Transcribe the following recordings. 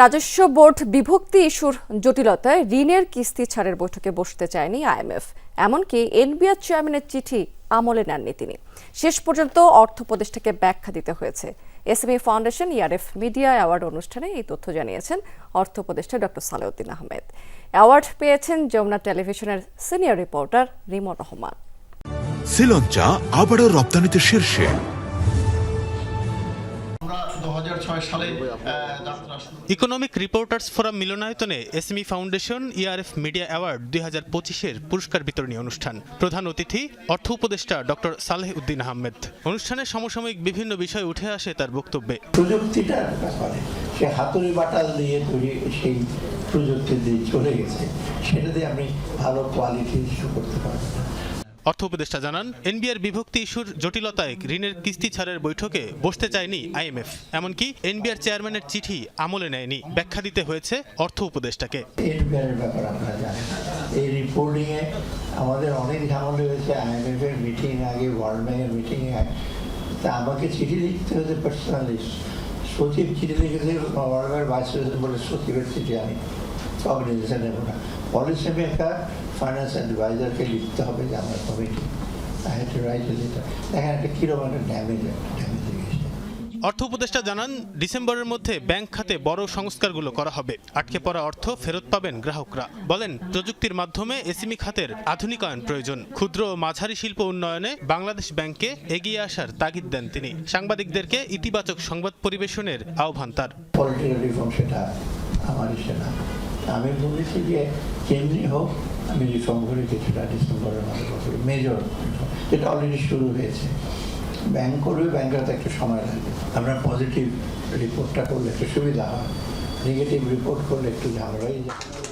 রাজস্ব বোর্ড বিভক্তি ইস্যুর জটিলতায় ঋণের কিস্তি ছাড়ের বৈঠকে বসতে চায়নি আইএমএফ। এমনকি এনবিআর চেয়ারম্যানের চিঠি আমলে নেননি তিনি। শেষ পর্যন্ত অর্থ উপদেষ্টাকে ব্যাখ্যা দিতে হয়েছে। SME foundation ERF media award অনুষ্ঠানে এই তথ্য জানিয়েছেন অর্থ উপদেষ্টা ডক্টর সালেউদ্দিন আহমেদ। অ্যাওয়ার্ড পেয়েছেন যমুনা টেলিভিশনের সিনিয়র রিপোর্টার রিমন রহমান। শ্রীলঞ্চা আবারও রপ্তানিতে শীর্ষে। সালে আহ, যাত্রা শুরু ইকোনমিক রিপোর্টার্স ফোরাম মিলনায়তনে SME foundation ERF media award দুই হাজার পঁচিশের পুরস্কার বিতরণী অনুষ্ঠান। প্রধান অতিথি অর্থ উপদেষ্টা ডক্টর সালেহ উদ্দিন আহমেদ। অনুষ্ঠানে সমসাময়িক বিভিন্ন বিষয় উঠে আসে তার বক্তব্যে। প্রযুক্তিটার ব্যাপারে সে হাতুড়ি বাটাল দিয়ে তৈরি সেই প্রযুক্তি দিয়ে চলে গেছে। সেটা দিয়ে আপনি ভালো কোয়ালিটি ইস্যু করতে পারবেন না। অর্থ উপদেষ্টা জানান, এনবিআর বিভক্তি ইস্যুর জটিলতায় ঋণের কিস্তি ছাড়ের বৈঠকে বসতে চায়নি আইএমএফ। এমনকি এনবিআর চেয়ারম্যানের চিঠি আমলে নেয়নি। ব্যাখ্যা দিতে হয়েছে অর্থ উপদেষ্টাকে। এই এই রিপোর্টিংয়ে আমাদের অনেক ঝামেলা হয়েছে আইএমএফ এর মিটিং আগে, ওয়ার্ল্ড ব্যাংকের মিটিংয়ে তা আমাকে চিঠি লিখতে হয়েছে পার্সোনালি সচিব চিঠি লিখেছে, ওয়ার্ল্ড ব্যাংকের ভাইস প্রেসিডেন্ট বলে সচিবের চিঠি আমি অর্গানাইজেশন নেব না পলিসি মেকার ফাইন্যান্স অ্যাডভাইজারকে লিখতে হবে যে আমার committee I had to write letter দেখেন একটা কীরকম একটা ড্যামেজ ড্যামেজ অর্থ উপদেষ্টা জানান, ডিসেম্বরের মধ্যে ব্যাংক খাতে বড় সংস্কারগুলো করা হবে। আটকে পড়া অর্থ ফেরত পাবেন গ্রাহকরা। বলেন, প্রযুক্তির মাধ্যমে এসএমই খাতের আধুনিকায়ন প্রয়োজন। ক্ষুদ্র ও মাঝারি শিল্প উন্নয়নে বাংলাদেশ ব্যাংককে এগিয়ে আসার তাগিদ দেন তিনি। সাংবাদিকদেরকে ইতিবাচক সংবাদ পরিবেশনের আহ্বান তার। আমি বলেছি যে হোক, আমি কিছুটা ডিসেম্বরের মেজর, যেটা অলরেডি শুরু হয়েছে। ব্যাংক করবে, ব্যাংকের তো একটু সময় লাগবে। আমরা পজিটিভ রিপোর্টটা করলে একটু সুবিধা হয় নেগেটিভ রিপোর্ট করলে একটু ঝামেলা হয়ে যায়।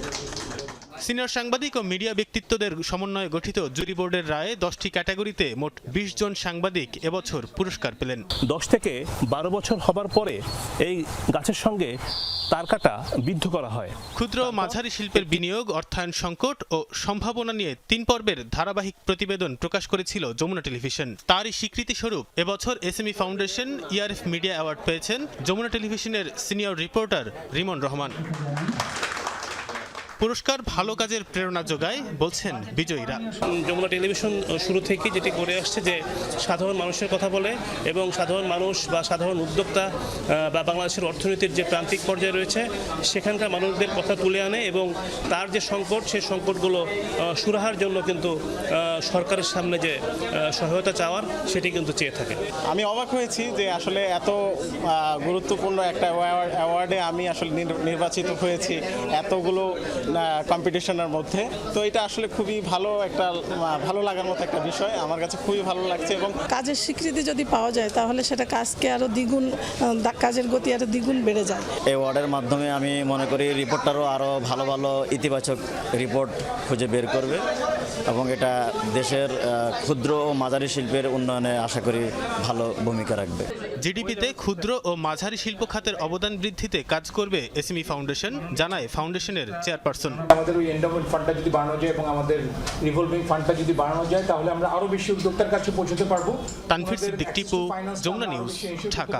সিনিয়র সাংবাদিক ও মিডিয়া ব্যক্তিত্বদের সমন্বয়ে গঠিত জুরি বোর্ডের রায়ে দশটি ক্যাটাগরিতে মোট বিশ জন সাংবাদিক এবছর পুরস্কার পেলেন। দশ থেকে বারো বছর হবার পরে এই গাছের সঙ্গে তার কাটা বিদ্ধ করা হয়। ক্ষুদ্র মাঝারি শিল্পের বিনিয়োগ অর্থায়ন সংকট ও সম্ভাবনা নিয়ে তিন পর্বের ধারাবাহিক প্রতিবেদন প্রকাশ করেছিল যমুনা টেলিভিশন। তারই স্বীকৃতি স্বরূপ এবছর SME foundation ERF media award পেয়েছেন যমুনা টেলিভিশনের সিনিয়র রিপোর্টার রিমন রহমান। পুরস্কার ভালো কাজের প্রেরণা যোগায় বলছেন বিজয়ীরা যমুনা টেলিভিশন শুরু থেকেই যেটি করে আসছে যে সাধারণ মানুষের কথা বলে এবং সাধারণ মানুষ বা সাধারণ উদ্যোক্তা বা বাংলাদেশের অর্থনীতির যে প্রান্তিক পর্যায়ে রয়েছে সেখানকার মানুষদের কথা তুলে আনে এবং তার যে সংকট সেই সংকটগুলো সুরাহার জন্য কিন্তু সরকারের সামনে যে সহায়তা চাওয়ার সেটি কিন্তু চেয়ে থাকে। আমি অবাক হয়েছি যে আসলে এত গুরুত্বপূর্ণ একটা অ্যাওয়ার্ডে আমি আসলে নির- নির্বাচিত হয়েছি। এতগুলো কম্পিটিশনের মধ্যে। তো এটা আসলে খুবই ভালো একটা ভালো লাগার মতো একটা বিষয়। আমার কাছে খুবই ভালো লাগছে এবং কাজের স্বীকৃতি যদি পাওয়া যায় তাহলে সেটা কাজকে আরও দ্বিগুণ দা- কাজের গতি আরও দ্বিগুণ বেড়ে যায়। এই ওয়ার্ডের মাধ্যমে আমি মনে করি রিপোর্টটারও আরও ভালো ভালো ইতিবাচক রিপোর্ট খুঁজে বের করবে এবং এটা দেশের ক্ষুদ্র ও মাঝারি শিল্পের উন্নয়নে আশা করি ভালো ভূমিকা রাখবে। জিডিপিতে ক্ষুদ্র ও মাঝারি শিল্প খাতের অবদান বৃদ্ধিতে কাজ করবে এসএমই ফাউন্ডেশন জানায় ফাউন্ডেশনের চেয়ারপারসন। আমাদের ওই এন্ডামেন্ট ফান্ডটা যদি বাড়ানো যায় এবং আমাদের রিভলভিং ফান্ডটা যদি বাড়ানো যায় তাহলে আমরা আরও বেশি উদ্যোক্তার কাছে পৌঁছতে পারব তানভীর সিদ্দিক টিপু, যমুনা নিউজ, ঢাকা।